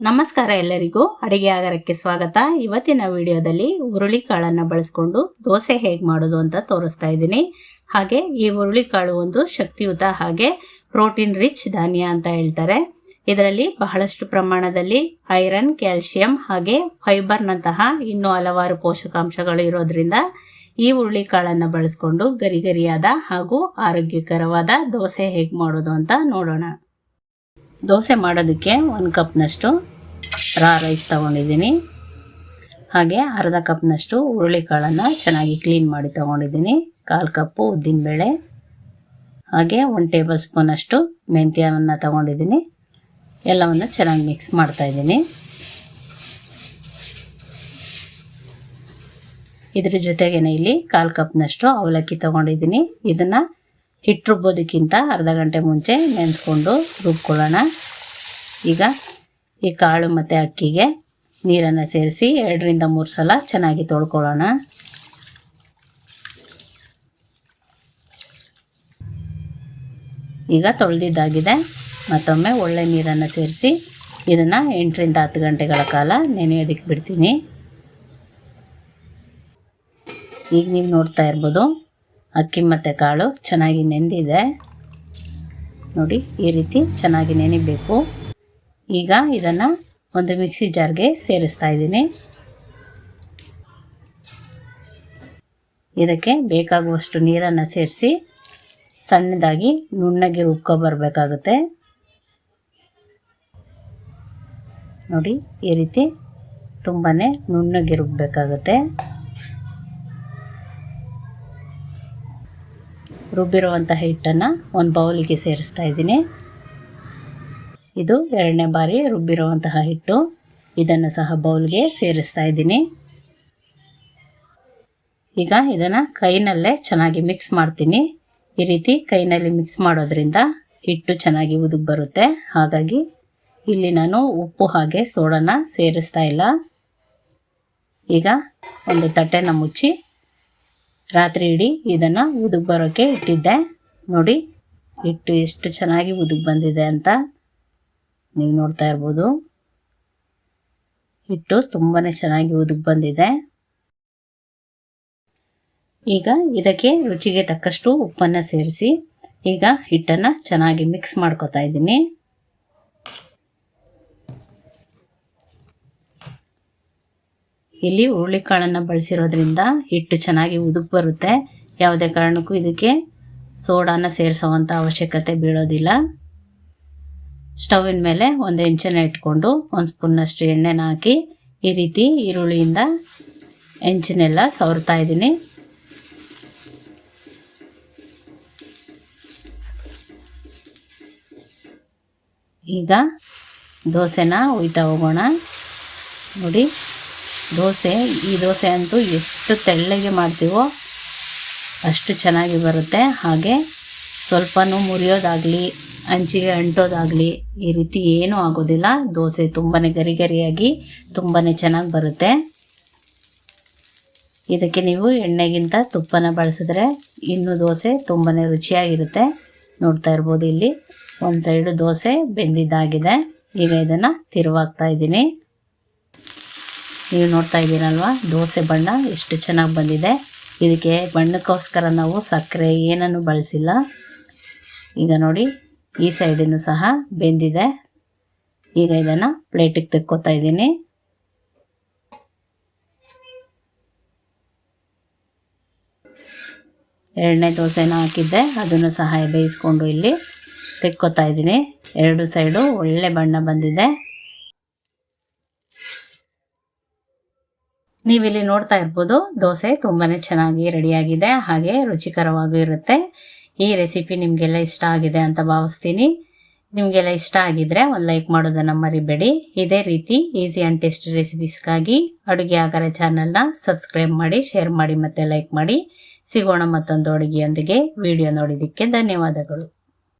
ನಮಸ್ಕಾರ ಎಲ್ಲರಿಗೂ. ಅಡಿಗೆ ಆಗರಕ್ಕೆ ಸ್ವಾಗತ. ಇವತ್ತಿನ ವಿಡಿಯೋದಲ್ಲಿ ಹುರುಳಿಕಾಳನ್ನು ಬಳಸ್ಕೊಂಡು ದೋಸೆ ಹೇಗೆ ಮಾಡೋದು ಅಂತ ತೋರಿಸ್ತಾ ಇದ್ದೀನಿ. ಹಾಗೆ ಈ ಹುರುಳಿಕಾಳು ಒಂದು ಶಕ್ತಿಯುತ ಹಾಗೆ ಪ್ರೋಟೀನ್ ರಿಚ್ ಧಾನ್ಯ ಅಂತ ಹೇಳ್ತಾರೆ. ಇದರಲ್ಲಿ ಬಹಳಷ್ಟು ಪ್ರಮಾಣದಲ್ಲಿ ಐರನ್ ಕ್ಯಾಲ್ಸಿಯಂ ಹಾಗೆ ಫೈಬರ್ನಂತಹ ಇನ್ನೂ ಹಲವಾರು ಪೋಷಕಾಂಶಗಳು ಇರೋದ್ರಿಂದ ಈ ಹುರುಳಿಕಾಳನ್ನು ಬಳಸ್ಕೊಂಡು ಗರಿಗರಿಯಾದ ಹಾಗೂ ಆರೋಗ್ಯಕರವಾದ ದೋಸೆ ಹೇಗೆ ಮಾಡೋದು ಅಂತ ನೋಡೋಣ. ದೋಸೆ ಮಾಡೋದಕ್ಕೆ ಒಂದು ಕಪ್ನಷ್ಟು ರಾ ರೈಸ್ ತೊಗೊಂಡಿದ್ದೀನಿ. ಹಾಗೆ ಅರ್ಧ ಕಪ್ನಷ್ಟು ಹುರುಳಿಕಾಳನ್ನು ಚೆನ್ನಾಗಿ ಕ್ಲೀನ್ ಮಾಡಿ ತೊಗೊಂಡಿದ್ದೀನಿ. ಕಾಲು ಕಪ್ಪು ಉದ್ದಿನಬೇಳೆ. ಹಾಗೆ ಒಂದು ಟೇಬಲ್ ಸ್ಪೂನಷ್ಟು ಮೆಂತ್ಯವನ್ನು ತೊಗೊಂಡಿದ್ದೀನಿ. ಎಲ್ಲವನ್ನು ಚೆನ್ನಾಗಿ ಮಿಕ್ಸ್ ಮಾಡ್ತಾಯಿದ್ದೀನಿ ಇದ್ರ ಜೊತೆಗೇನೆ ಇಲ್ಲಿ ಕಾಲು ಕಪ್ನಷ್ಟು ಅವಲಕ್ಕಿ ತೊಗೊಂಡಿದ್ದೀನಿ. ಇದನ್ನು ಹಿಟ್ಟು ರುಬ್ಬೋದಕ್ಕಿಂತ ಅರ್ಧ ಗಂಟೆ ಮುಂಚೆ ನೆನೆಸ್ಕೊಂಡು ರುಬ್ಕೊಳ್ಳೋಣ. ಈಗ ಈ ಕಾಳು ಮತ್ತು ಅಕ್ಕಿಗೆ ನೀರನ್ನು ಸೇರಿಸಿ ಎರಡರಿಂದ ಮೂರು ಸಲ ಚೆನ್ನಾಗಿ ತೊಳ್ಕೊಳ್ಳೋಣ. ಈಗ ತೊಳೆದಿದ್ದಾಗಿದೆ. ಮತ್ತೊಮ್ಮೆ ಒಳ್ಳೆ ನೀರನ್ನು ಸೇರಿಸಿ ಇದನ್ನು ಎಂಟರಿಂದ ಹತ್ತು ಗಂಟೆಗಳ ಕಾಲ ನೆನೆಯೋದಕ್ಕೆ ಬಿಡ್ತೀನಿ. ಈಗ ನೀವು ನೋಡ್ತಾ ಇರ್ಬೋದು ಅಕ್ಕಿ ಮತ್ತು ಕಾಳು ಚೆನ್ನಾಗಿ ನೆಂದಿದೆ. ನೋಡಿ, ಈ ರೀತಿ ಚೆನ್ನಾಗಿ ನೆನಿಬೇಕು. ಈಗ ಇದನ್ನು ಒಂದು ಮಿಕ್ಸಿ ಜಾರ್ಗೆ ಸೇರಿಸ್ತಾ ಇದ್ದೀನಿ. ಇದಕ್ಕೆ ಬೇಕಾಗುವಷ್ಟು ನೀರನ್ನು ಸೇರಿಸಿ ಸಣ್ಣದಾಗಿ ನುಣ್ಣಗೆ ರುಬ್ಕೊ ಬರಬೇಕಾಗುತ್ತೆ. ನೋಡಿ, ಈ ರೀತಿ ತುಂಬಾ ನುಣ್ಣಗೆ ರುಬ್ಬಬೇಕಾಗುತ್ತೆ ರುಬ್ಬಿರುವಂಥ ಹಿಟ್ಟನ್ನು ಒಂದು ಬೌಲಿಗೆ ಸೇರಿಸ್ತಾ ಇದ್ದೀನಿ. ಇದು ಎರಡನೇ ಬಾರಿ ರುಬ್ಬಿರುವಂತಹ ಹಿಟ್ಟು. ಇದನ್ನು ಸಹ ಬೌಲ್ಗೆ ಸೇರಿಸ್ತಾ ಇದ್ದೀನಿ. ಈಗ ಇದನ್ನು ಕೈನಲ್ಲೇ ಚೆನ್ನಾಗಿ ಮಿಕ್ಸ್ ಮಾಡ್ತೀನಿ. ಈ ರೀತಿ ಕೈನಲ್ಲಿ ಮಿಕ್ಸ್ ಮಾಡೋದ್ರಿಂದ ಹಿಟ್ಟು ಚೆನ್ನಾಗಿ ಉದುಗ್ ಬರುತ್ತೆ. ಹಾಗಾಗಿ ಇಲ್ಲಿ ನಾನು ಉಪ್ಪು ಹಾಗೆ ಸೋಡನ ಸೇರಿಸ್ತಾ ಇಲ್ಲ. ಈಗ ಒಂದು ತಟ್ಟೆನ ಮುಚ್ಚಿ ರಾತ್ರಿ ಇಡೀ ಇದನ್ನು ಉದುಗ್ ಬರೋಕ್ಕೆ ಇಟ್ಟಿದ್ದೆ. ನೋಡಿ, ಹಿಟ್ಟು ಎಷ್ಟು ಚೆನ್ನಾಗಿ ಉದುಗ್ ಬಂದಿದೆ ಅಂತ ನೀವು ನೋಡ್ತಾ ಇರ್ಬೋದು. ಹಿಟ್ಟು ತುಂಬಾ ಚೆನ್ನಾಗಿ ಉದುಗ್ ಬಂದಿದೆ. ಈಗ ಇದಕ್ಕೆ ರುಚಿಗೆ ತಕ್ಕಷ್ಟು ಉಪ್ಪನ್ನು ಸೇರಿಸಿ, ಈಗ ಹಿಟ್ಟನ್ನು ಚೆನ್ನಾಗಿ ಮಿಕ್ಸ್ ಮಾಡ್ಕೊತಾ ಇದ್ದೀನಿ. ಇಲ್ಲಿ ಹುರುಳಿಕಾಳನ್ನು ಬಳಸಿರೋದ್ರಿಂದ ಹಿಟ್ಟು ಚೆನ್ನಾಗಿ ಉದುಕ್ ಬರುತ್ತೆ. ಯಾವುದೇ ಕಾರಣಕ್ಕೂ ಇದಕ್ಕೆ ಸೋಡಾನ ಸೇರಿಸುವಂಥ ಅವಶ್ಯಕತೆ ಬೀಳೋದಿಲ್ಲ. ಸ್ಟವಿನ ಮೇಲೆ ಒಂದು ಹೆಂಚನ್ನ ಇಟ್ಕೊಂಡು ಒಂದು ಸ್ಪೂನ್ನಷ್ಟು ಎಣ್ಣೆನ ಹಾಕಿ ಈ ರೀತಿ ಈರುಳ್ಳಿಯಿಂದ ಹೆಂಚನೆಲ್ಲ ಸವರ್ತಾ ಇದ್ದೀನಿ. ಈಗ ದೋಸೆನ ಹುಯ್ತಾ ಹೋಗೋಣ. ನೋಡಿ. ದೋಸೆ ಈ ದೋಸೆ ಅಂತೂ ಎಷ್ಟು ತೆಳ್ಳಗೆ ಮಾಡ್ತೀವೋ ಅಷ್ಟು ಚೆನ್ನಾಗಿ ಬರುತ್ತೆ. ಹಾಗೆ ಸ್ವಲ್ಪನೂ ಮುರಿಯೋದಾಗಲಿ, ಅಂಚಿಗೆ ಅಂಟೋದಾಗಲಿ ಈ ರೀತಿ ಏನೂ ಆಗೋದಿಲ್ಲ. ದೋಸೆ ತುಂಬಾ ಗರಿ ಗರಿಯಾಗಿ ತುಂಬಾ ಚೆನ್ನಾಗಿ ಬರುತ್ತೆ. ಇದಕ್ಕೆ ನೀವು ಎಣ್ಣೆಗಿಂತ ತುಪ್ಪನ ಬಳಸಿದ್ರೆ ಇನ್ನೂ ದೋಸೆ ತುಂಬಾ ರುಚಿಯಾಗಿರುತ್ತೆ. ನೋಡ್ತಾ ಇರ್ಬೋದು ಇಲ್ಲಿ. ಒಂದು ಸೈಡು ದೋಸೆ ಬೆಂದಿದ್ದಾಗಿದೆ. ಈಗ ಇದನ್ನು ತಿರುವಾಗ್ತಾ ಇದ್ದೀನಿ. ನೀವು ನೋಡ್ತಾ ಇದ್ದೀರಲ್ವ? ದೋಸೆ ಬಣ್ಣ ಎಷ್ಟು ಚೆನ್ನಾಗಿ ಬಂದಿದೆ. ಇದಕ್ಕೆ ಬಣ್ಣಕ್ಕೋಸ್ಕರ ನಾವು ಸಕ್ಕರೆ ಏನನ್ನು ಬಳಸಿಲ್ಲ. ಈಗ ನೋಡಿ, ಈ ಸೈಡಿನೂ ಸಹ ಬೆಂದಿದೆ. ಈಗ ಇದನ್ನು ಪ್ಲೇಟಿಗೆ ತೆಕ್ಕೋತಾ ಇದ್ದೀನಿ. ಎರಡನೇ ದೋಸೆನ ಹಾಕಿದ್ದೆ. ಅದನ್ನು ಸಹ ಬೇಯಿಸ್ಕೊಂಡು ಇಲ್ಲಿ ತೆಕ್ಕೋತಾ ಇದ್ದೀನಿ. ಎರಡು ಸೈಡು ಒಳ್ಳೆ ಬಣ್ಣ ಬಂದಿದೆ. ನೀವಿಲ್ಲಿ ನೋಡ್ತಾ ಇರ್ಬೋದು, ದೋಸೆ ತುಂಬಾ ಚೆನ್ನಾಗಿ ರೆಡಿಯಾಗಿದೆ, ಹಾಗೆ ರುಚಿಕರವಾಗೂ ಇರುತ್ತೆ. ಈ ರೆಸಿಪಿ ನಿಮಗೆಲ್ಲ ಇಷ್ಟ ಆಗಿದೆ ಅಂತ ಭಾವಿಸ್ತೀನಿ. ನಿಮಗೆಲ್ಲ ಇಷ್ಟ ಆಗಿದ್ರೆ ಒಂದು ಲೈಕ್ ಮಾಡೋದನ್ನು ಮರಿಬೇಡಿ. ಇದೇ ರೀತಿ ಈಸಿ ಆ್ಯಂಡ್ ಟೇಸ್ಟ್ ರೆಸಿಪೀಸ್ಗಾಗಿ ಅಡುಗೆ ಆಗರ ಚಾನಲ್ನ ಸಬ್ಸ್ಕ್ರೈಬ್ ಮಾಡಿ, ಶೇರ್ ಮಾಡಿ ಮತ್ತು ಲೈಕ್ ಮಾಡಿ. ಸಿಗೋಣ ಮತ್ತೊಂದು ಅಡುಗೆಯೊಂದಿಗೆ. ವಿಡಿಯೋ ನೋಡಿದ್ದಕ್ಕೆ ಧನ್ಯವಾದಗಳು.